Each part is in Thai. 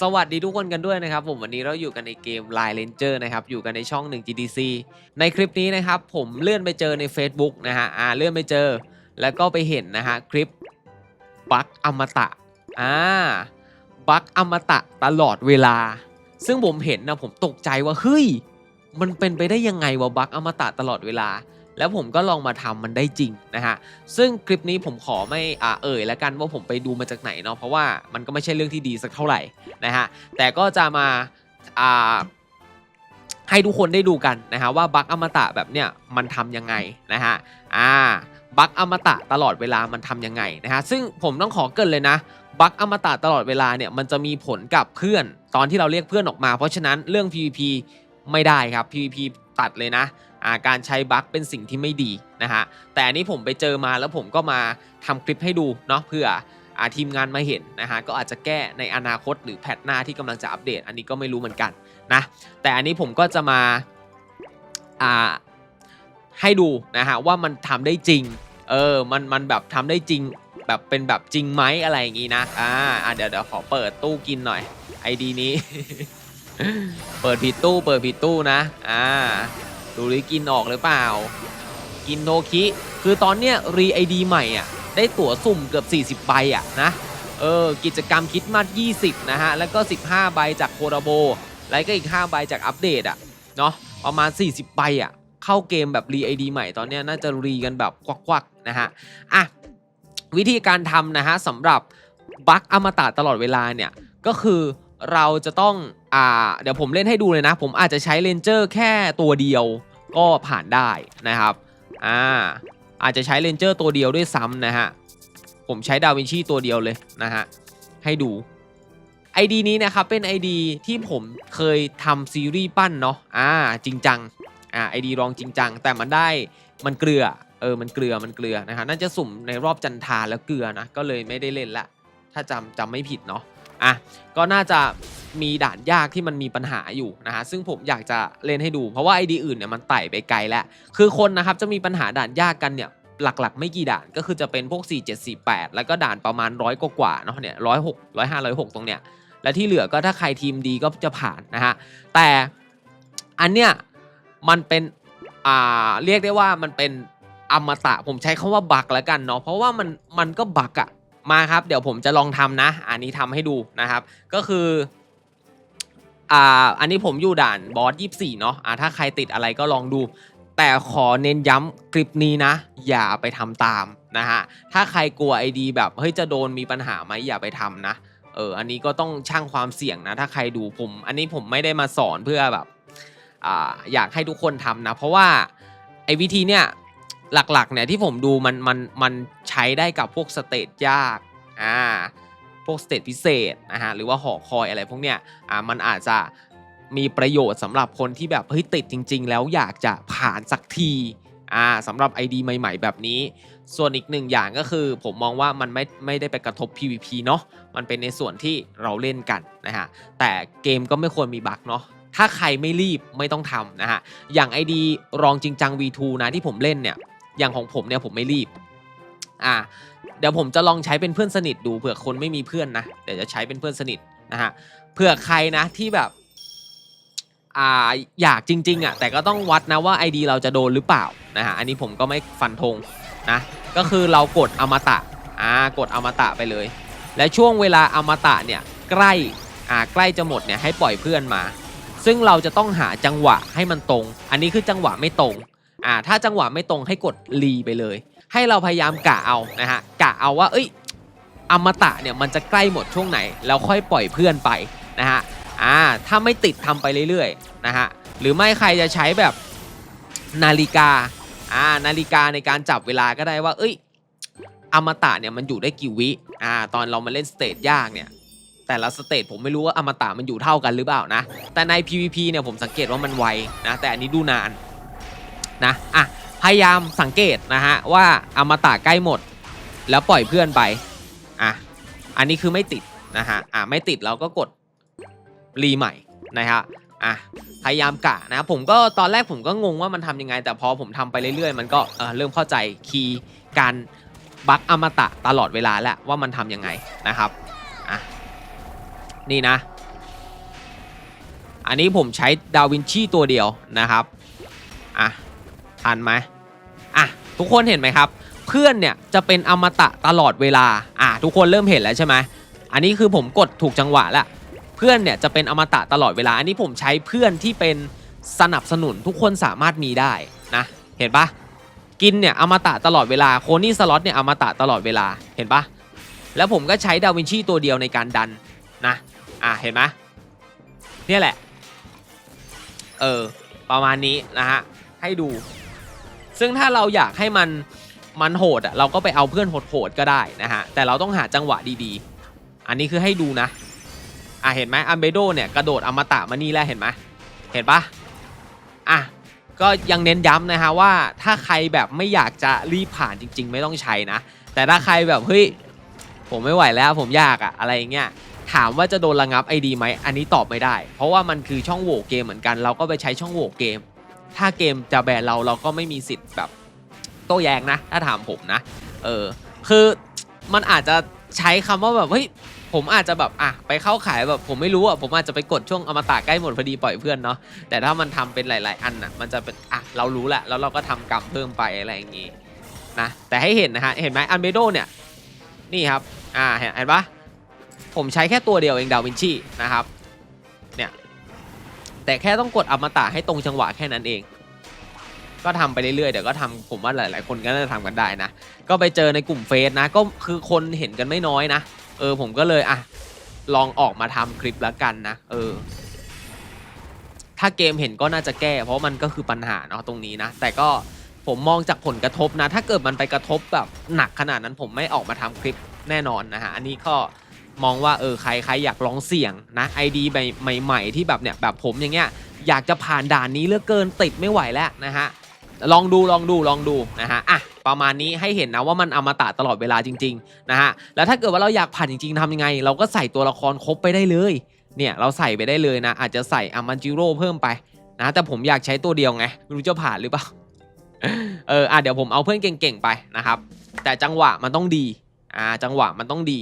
สวัสดีทุกคนกันด้วยนะครับผมวันนี้เราอยู่กันในเกม Line Ranger นะครับอยู่กันในช่อง 1 GDC ในคลิปนี้นะครับผมเลื่อนไปเจอใน Facebook นะฮะอ่าเลื่อนไปเจอ แล้วก็ไปเห็นนะฮะคลิปบักอมตะอ่าบักอมตะตลอดเวลา ซึ่งผมเห็นนะผมตกใจว่าเฮ้ยมันเป็นไปได้ยังไงวะบักอมตะตลอดเวลา แล้วผมก็ลองมาทำมันได้จริงนะฮะซึ่งคลิปนี้ผมขอไม่อ่าเอ่ยแล้วกันว่าผมไปดูมาจากไหนเนาะเพราะว่ามันก็ไม่ใช่เรื่องที่ดีสักเท่าไหร่นะฮะแต่ก็จะมาอ่าให้ทุกคนได้ดูกันนะฮะว่าบั๊กอมตะแบบเนี้ยมันทำยังไงนะฮะอ่าบั๊กอมตะตลอดเวลามันทำยังไงนะฮะซึ่งผมต้องขอเกินเลยนะบั๊กอมตะตลอดเวลาเนี่ยมันจะมีผลกับเพื่อนตอนที่เราเรียกเพื่อนออกมา เพราะฉะนั้นเรื่อง PVP ไม่ได้ครับ PVP ตัดเลยนะ การใช้บั๊กเป็นสิ่งที่ไม่ดีนะฮะแต่อันนี้ผมไปเจอมาแล้วผมก็มาทำคลิปให้ดูเนาะเพื่ออาทีมงานมาเห็นนะฮะก็อาจจะแก้ในอนาคตหรือแพทหน้าที่กำลังจะอัปเดต อันนี้ก็ไม่รู้เหมือนกันนะแต่อันนี้ผมก็จะมาอ่าให้ดูนะฮะว่ามันทำได้จริงเออมันมันแบบทำได้จริงแบบเป็นแบบจริงไหมอะไรอย่างงี้นะอ่าเดี๋ยวเดี๋ยวขอเปิดตู้กินหน่อยไอดีนี้ เปิดผิดตู้เปิดผิดตู้นะอ่า ดูดิกินออกหรือเปล่า กินโนคิ คือตอนเนี้ยรีไอดีใหม่อะได้ตั๋วสุ่มเกือบ 40 ใบอะนะเออกิจกรรมคิดมาส20 นะฮะ แล้วก็ 15 ใบจากโคราโบ แล้วก็อีก 5 ใบจากอัปเดตอะเนาะประมาณ 40 ใบอะเข้าเกมแบบรีไอดีใหม่ตอนเนี้ยน่าจะรีกันแบบควักๆนะฮะอะวิธีการทำนะฮะสำหรับบั๊กอมตะตลอดเวลาเนี่ย ก็คือ เราจะต้องอ่าเดี๋ยวผมเล่นให้ดูเลยนะ ผมอาจจะใช้เลนเจอร์แค่ตัวเดียวก็ผ่านได้นะครับอ่าอาจจะใช้เลนเจอร์ตัวเดียวด้วยซ้ำนะฮะผมใช้ดาวินชีตัวเดียวเลยนะฮะให้ดู ID นี้นะครับเป็น ID ที่ผมเคยทำซีรีส์ปั้นเนาะอ่าจริงจังอ่า ID รองจริงจัง แต่มันได้มันเกลือเออมันเกลือมันเกลือนะฮะน่าจะสุ่มในรอบจันทาแล้วเกลือนะก็เลยไม่ได้เล่นละ ถ้าจำจำไม่ผิดเนาะ อะก็น่าจะมีด่านยากที่มันมีปัญหาอยู่นะฮะซึ่งผมอยากจะเล่นให้ดู เพราะว่าไอดีอื่นเนี่ยมันไต่ไปไกลแล้ว คือคนนะครับจะมีปัญหาด่านยากกันเนี่ยหลักๆ ไม่กี่ด่านก็คือจะเป็นพวก 4 7 4 8 แล้วก็ด่านประมาณร้อยกว่าเนาะเนี่ยร้อยหกร้อยห้าร้อยหกตรงเนี้ยและที่เหลือก็ถ้าใครทีมดีก็จะผ่านนะฮะแต่อันเนี้ยมันเป็นอ่าเรียกได้ว่ามันเป็นอมตะผมใช้คาว่าบักแล้วกันเนาะเพราะว่ามันมันก็บักอะ มาครับ เดี๋ยวผมจะลองทำนะ อันนี้ทำให้ดูนะครับ ก็คืออ่าอันนี้ผมอยู่ด่านบอสยี่สี่เนาะอ่าถ้าใครติดอะไรก็ลองดู แต่ขอเน้นย้ำคลิปนี้นะ อย่าไปทำตามนะฮะถ้าใครกลัวไอดีแบบเฮ้ยจะโดนมีปัญหาไหมอย่าไปทำนะเอออันนี้ก็ต้องช่างความเสี่ยงนะ ถ้าใครดูผม อันนี้ผมไม่ได้มาสอนเพื่อแบบอ่าอยากให้ทุกคนทำนะ เพราะว่าไอ้วิธีเนี่ย หลักๆเนี่ยที่ผมดูมันมันมันใช้ได้กับพวกสเตจยากอ่าพวกสเตจพิเศษนะฮะหรือว่าหอคอยอะไรพวกเนี้ยอ่ามันอาจจะมีประโยชน์สำหรับคนที่แบบเฮ้ยติดจริง ๆ แล้วอยากจะผ่านสักทีอ่าสำหรับ ID ใหม่ ๆ แบบนี้ ส่วนอีกหนึ่งอย่างก็คือผมมองว่ามันไม่ไม่ได้ไปกระทบ PVP เนาะมันเป็นในส่วนที่เราเล่นกันนะฮะแต่เกมก็ไม่ควรมีบั๊กเนาะถ้าใครไม่รีบไม่ต้องทำนะฮะอย่าง ID รองจริงจัง V2 นะที่ผมเล่นเนี่ย อย่างของผมเนี่ยผมไม่รีบ อ่า เดี๋ยวผมจะลองใช้เป็นเพื่อนสนิทดูเผื่อคนไม่มีเพื่อนนะ เดี๋ยวจะใช้เป็นเพื่อนสนิทนะฮะ เผื่อใครนะที่แบบ อ่า อยากจริง ๆอะแต่ก็ต้องวัดนะว่า ID เราจะโดนหรือเปล่านะฮะ อันนี้ผมก็ไม่ฟันธงนะ ก็คือเรากดอมตะ อ่า กดอมตะไปเลย และช่วงเวลาอมตะเนี่ยใกล้ อ่า ใกล้จะหมดเนี่ยให้ปล่อยเพื่อนมาซึ่งเราจะต้องหาจังหวะให้มันตรง อันนี้คือจังหวะไม่ตรง อ่าถ้าจังหวะไม่ตรงให้กดรีไปเลย ให้เราพยายามกะเอานะฮะกะเอาว่าเอ้ยอมตะเนี่ยมันจะใกล้หมดช่วงไหน แล้วค่อยปล่อยเพื่อนไปนะฮะอ่าถ้าไม่ติดทำไปเรื่อยๆนะฮะหรือไม่ใครจะใช้แบบนาฬิกาอ่านาฬิกาในการจับเวลาก็ได้ว่า เอ้ยอมตะเนี่ยมันอยู่ได้กี่วิอ่าตอนเรามาเล่นสเตจยากเนี่ยแต่ละสเตจผมไม่รู้ว่าอมตะมันอยู่เท่ากันหรือเปล่านะ แต่ใน PVP เนี่ยผมสังเกตว่ามันไวนะ แต่อันนี้ดูนาน นะอะพยายามสังเกตนะฮะว่าอมตะใกล้หมด แล้วปล่อยเพื่อนไปอะอันนี้คือไม่ติดนะฮะอะไม่ติดเราก็กดรีใหม่นะฮะอะพยายามกะนะผมก็ตอนแรกผมก็งงว่ามันทำยังไง แต่พอผมทำไปเรื่อยๆ มันก็เออเริ่มเข้าใจคีย์การบักอมตะตลอดเวลาแล้วว่ามันทำยังไงนะครับอะนี่นะ อันนี้ผมใช้ดาวินชีตัวเดียวนะครับอะ ทันไหมอะทุกคนเห็นไหมครับ เพื่อนเนี่ยจะเป็นอมตะตลอดเวลาอะทุกคนเริ่มเห็นแล้วใช่ไหมอันนี้คือผมกดถูกจังหวะแล้วเพื่อนเนี่ยจะเป็นอมตะตลอดเวลา อันนี้ผมใช้เพื่อนที่เป็นสนับสนุนทุกคนสามารถมีได้นะเห็นปะกินเนี่ยอมตะตลอดเวลาโคนี่สล็อตเนี่ยอมตะตลอดเวลาเห็นปะแล้วผมก็ใช้ดาวินชีตัวเดียวในการดันนะอะเห็นไหมเนี่ยแหละ เออ ประมาณนี้นะฮะ ให้ดู ซึ่งถ้าเราอยากให้มันมันโหดอะเราก็ไปเอาเพื่อนโหดๆก็ได้นะฮะแต่เราต้องหาจังหวะดีๆ อันนี้คือให้ดูนะอะเห็นไหมอัมเบโดเนี่ยกระโดดอมตะมานี่แล้วเห็นไหมเห็นปะอะก็ยังเน้นย้ำนะฮะว่าถ้าใครแบบไม่อยากจะรีบผ่านจริง ๆ ไม่ต้องใช้นะ แต่ถ้าใครแบบเฮ้ยผมไม่ไหวแล้วผมยากอะอะไรเงี้ยถามว่าจะโดนระงับไอดีไหมอันนี้ตอบไม่ได้ เพราะว่ามันคือช่องโหว่เกมเหมือนกันเราก็ไปใช้ช่องโหว่เกม ถ้าเกมจะแบนเราเราก็ไม่มีสิทธิ์แบบโต้แย้งนะ ถ้าถามผมนะ เออ คือมันอาจจะใช้คำว่าแบบเฮ้ยผมอาจจะแบบอะไปเข้าขายแบบผมไม่รู้อะผมอาจจะไปกดช่วงอมตะใกล้หมดพอดีปล่อยเพื่อนเนาะแต่ถ้ามันทำเป็นหลาย ๆ อันอะมันจะเป็นอะเรารู้แหละแล้วเราก็ทำกรรมเพิ่มไปอะไรอย่างงี้นะแต่ให้เห็นนะฮะเห็นไหมอันเบโดเนี่ยนี่ครับอ่าเห็นเห็นปะผมใช้แค่ตัวเดียวเองดาวินชีนะครับ แต่แค่ต้องกดอมตะให้ตรงจังหวะแค่นั้นเอง ก็ทำไปเรื่อยๆเดี๋ยวก็ทำผมว่าหลาย ๆ คนก็น่าจะทำกันได้นะ ก็ไปเจอในกลุ่มเฟซนะ ก็คือคนเห็นกันไม่น้อยนะ เออผมก็เลยอะลองออกมาทำคลิปแล้วกันนะ เออ ถ้าเกมเห็นก็น่าจะแก้ เพราะมันก็คือปัญหาเนาะตรงนี้นะ แต่ก็ผมมองจากผลกระทบนะ ถ้าเกิดมันไปกระทบแบบหนักขนาดนั้นผมไม่ออกมาทำคลิปแน่นอนนะฮะ อันนี้ก็ มองว่าเออใครใครอยากลองเสี่ยงนะไอดีใหม่ๆที่แบบเนี่ยแบบผมอย่างเงี้ยอยากจะผ่านด่านนี้เลือกเกินติดไม่ไหวแล้วนะฮะลองดูลองดูลองดูนะฮะอะประมาณนี้ให้เห็นนะว่ามันอมตะตลอดเวลาจริงๆนะฮะแล้วถ้าเกิดว่าเราอยากผ่านจริงๆทำยังไง เราก็ใส่ตัวละครครบไปได้เลยเนี่ยเราใส่ไปได้เลยนะ อาจจะใส่อามันจิโร่เพิ่มไปนะแต่ผมอยากใช้ตัวเดียวไงไม่รู้จะผ่านหรือเปล่าเอออะเดี๋ยวผมเอาเพื่อนเก่งๆไปนะครับ แต่จังหวะมันต้องดีอ่าจังหวะมันต้องดี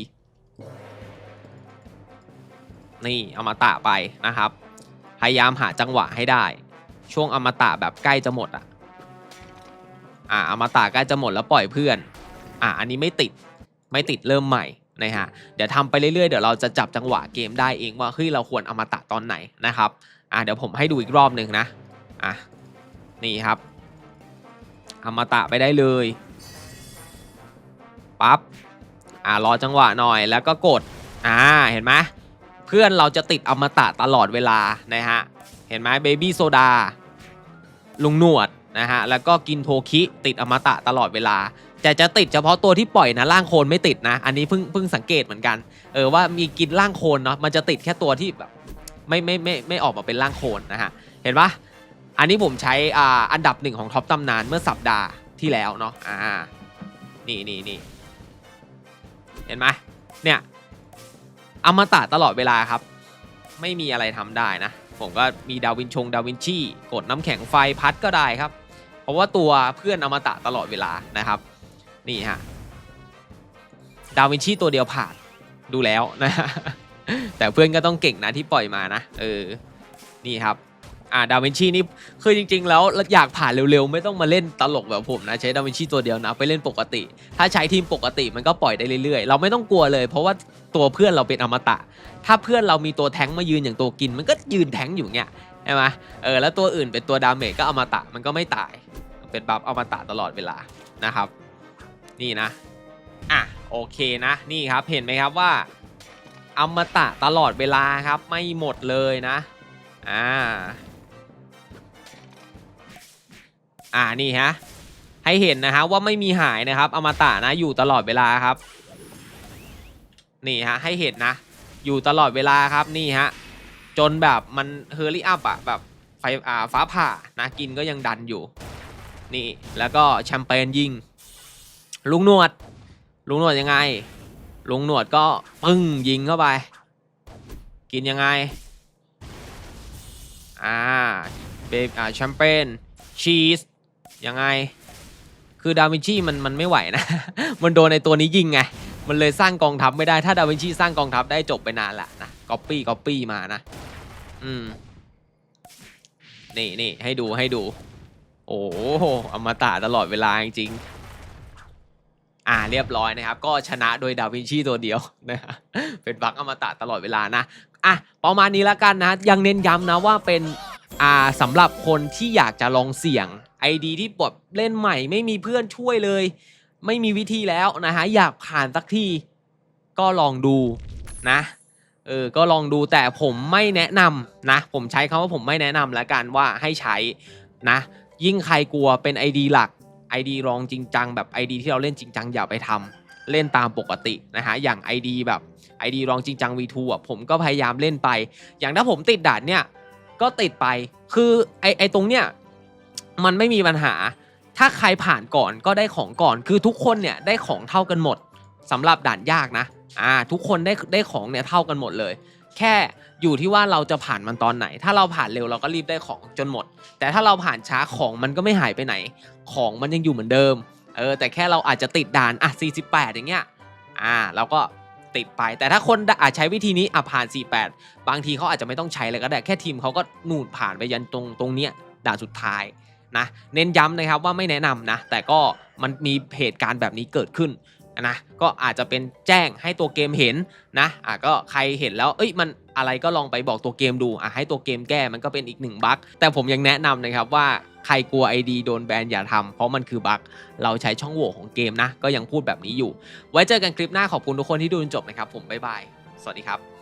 นี่อมตะไปนะครับ พยายามหาจังหวะให้ได้ ช่วงอมตะแบบใกล้จะหมดอะอ่าอมตะใกล้จะหมดแล้วปล่อยเพื่อนอ่าอันนี้ไม่ติดไม่ติดเริ่มใหม่นะฮะเดี๋ยวทำไปเรื่อยๆเดี๋ยวเราจะจับจังหวะเกมได้เองว่าเฮ้ยเราควรอมตะตอนไหนนะครับอ่าเดี๋ยวผมให้ดูอีกรอบหนึ่งนะอะนี่ครับอมตะไปได้เลยปั๊บอ่ารอจังหวะหน่อยแล้วก็กดอ่าเห็นไหม เพื่อนเราจะติดอมตะตลอดเวลานะฮะ เห็นไหมเบบี้โซดาลุงหนวดนะฮะ แล้วก็กินโทคิติดอมตะตลอดเวลา แต่จะติดเฉพาะตัวที่ปล่อยนะร่างโคลนไม่ติดนะ อันนี้เพิ่งเพิ่งสังเกตเหมือนกัน เออว่ามีกินร่างโคลนเนาะมันจะติดแค่ตัวที่แบบไม่ไม่ไม่ไม่ออกมาเป็นร่างโคลนนะฮะ เห็นปะอันนี้ผมใช้อ่าอันดับหนึ่งของท็อปตำนานเมื่อสัปดาห์ที่แล้วเนาะ อ่า นี่นี่นี่เห็นไหมเนี่ย อมตะตลอดเวลาครับ ไม่มีอะไรทำได้นะ ผมก็มีดาวินชงดาวินชีกดน้ำแข็งไฟพัดก็ได้ครับ เพราะว่าตัวเพื่อนอมตะตลอดเวลานะครับ นี่ฮะดาวินชีตัวเดียวผ่านดูแล้วนะแต่เพื่อนก็ต้องเก่งนะที่ปล่อยมานะ เออ นี่ครับ อ่าดาวินชีนี่คือจริง ๆ แล้วอยากผ่านเร็วๆ ไม่ต้องมาเล่นตลกแบบผมนะ ใช้ดาวินชีตัวเดียวนะ ไปเล่นปกติ ถ้าใช้ทีมปกติมันก็ปล่อยได้เรื่อยๆ เราไม่ต้องกลัวเลย เพราะว่าตัวเพื่อนเราเป็นอมตะ ถ้าเพื่อนเรามีตัวแท้งมายืนอย่างตัวกิน มันก็ยืนแท้งอยู่เงี้ยใช่ไหมเออแล้วตัวอื่นเป็นตัวดาเมจก็อมตะมันก็ไม่ตาย เป็นบัฟอมตะตลอดเวลานะครับ นี่นะอะโอเคนะนี่ครับเห็นไหมครับว่าอมตะตลอดเวลาครับไม่หมดเลยนะอ่า อ่านี่ฮะให้เห็นนะฮะว่าไม่มีหายนะครับอมตะนะอยู่ตลอดเวลาครับ นี่ฮะให้เห็นนะ อยู่ตลอดเวลาครับนี่ฮะจนแบบมันเฮอร์รี่อัพอะแบบไฟอ่าฟ้าผ่านะกินก็ยังดันอยู่ นี่แล้วก็แชมเปญยิง ลุงหนวด ลุงหนวดยังไง ลุงหนวดก็ปึ้งยิงเข้าไป กินยังไงอ่าเบอ่าแชมเปญชีส ยังไง คือดาวินชีมันมันไม่ไหวนะ มันโดนในตัวนี้ยิงไง มันเลยสร้างกองทัพไม่ได้ ถ้าดาวินชีสร้างกองทัพได้จบไปนานละนะก๊อปปี้ก๊อปปี้มานะ อืม นี่นี่ให้ดูให้ดู โอ้โหอมตะตลอดเวลาจริงอ่าเรียบร้อยนะครับ ก็ชนะโดยดาวินชีตัวเดียวนะฮะเป็นบัคอมตะตลอดเวลานะอะประมาณนี้แล้วกันนะ ยังเน้นย้ำนะว่าเป็นอ่าสำหรับคนที่อยากจะลองเสี่ยง ID ที่ปลดเล่นใหม่ ไม่มีเพื่อนช่วยเลย ไม่มีวิธีแล้วนะฮะอยากผ่านสักทีก็ลองดูนะเออก็ลองดูแต่ผมไม่แนะนำนะผมใช้คำว่าผมไม่แนะนำล้วกันว่าให้ใช้นะยิ่งใครกลัวเป็น ID หลัก ID รองจริงจังแบบ ID ที่เราเล่นจริงจังอย่าไปทำเล่นตามปกตินะฮะอย่าง ID แบบ ID รองจริงจัง V2 อะผมก็พยายามเล่นไป อย่างถ้าผมติดด่านเนี่ยก็ติดไปคือไอไอตรงเนี้ย มันไม่มีปัญหา ถ้าใครผ่านก่อนก็ได้ของก่อน คือทุกคนเนี่ยได้ของเท่ากันหมดสำหรับด่านยากนะอ่าทุกคนได้ได้ของเนี่ยเท่ากันหมดเลย แค่อยู่ที่ว่าเราจะผ่านมันตอนไหน ถ้าเราผ่านเร็วเราก็รีบได้ของจนหมด แต่ถ้าเราผ่านช้าของมันก็ไม่หายไปไหน ของมันยังอยู่เหมือนเดิมเออแต่แค่เราอาจจะติดด่านอะ48 อย่างเงี้ยอ่าเราก็ติดไป แต่ถ้าคนอาจใช้วิธีนี้อะผ่าน 48 บางทีเขาอาจจะไม่ต้องใช้เลยก็ได้แค่ทีมเขาก็นูนผ่านไปยันตรงตรงเนี้ยด่านสุดท้าย นะเน้นย้ำนะครับว่าไม่แนะนำนะแต่ก็มันมีเหตุการณ์แบบนี้เกิดขึ้นนะก็อาจจะเป็นแจ้งให้ตัวเกมเห็นนะอะก็ใครเห็นแล้วเอ้ยมันอะไรก็ลองไปบอกตัวเกมดูอะให้ตัวเกมแก้มันก็เป็นอีกหนึ่งบั๊กแต่ผมยังแนะนำนะครับว่าใครกลัว ID โดนแบนอย่าทำเพราะมันคือบั๊กเราใช้ช่องโหว่ของเกมนะ ก็ยังพูดแบบนี้อยู่ ไว้เจอกันคลิปหน้าขอบคุณทุกคนที่ดูจนจบนะครับผมบ๊ายบาย สวัสดีครับ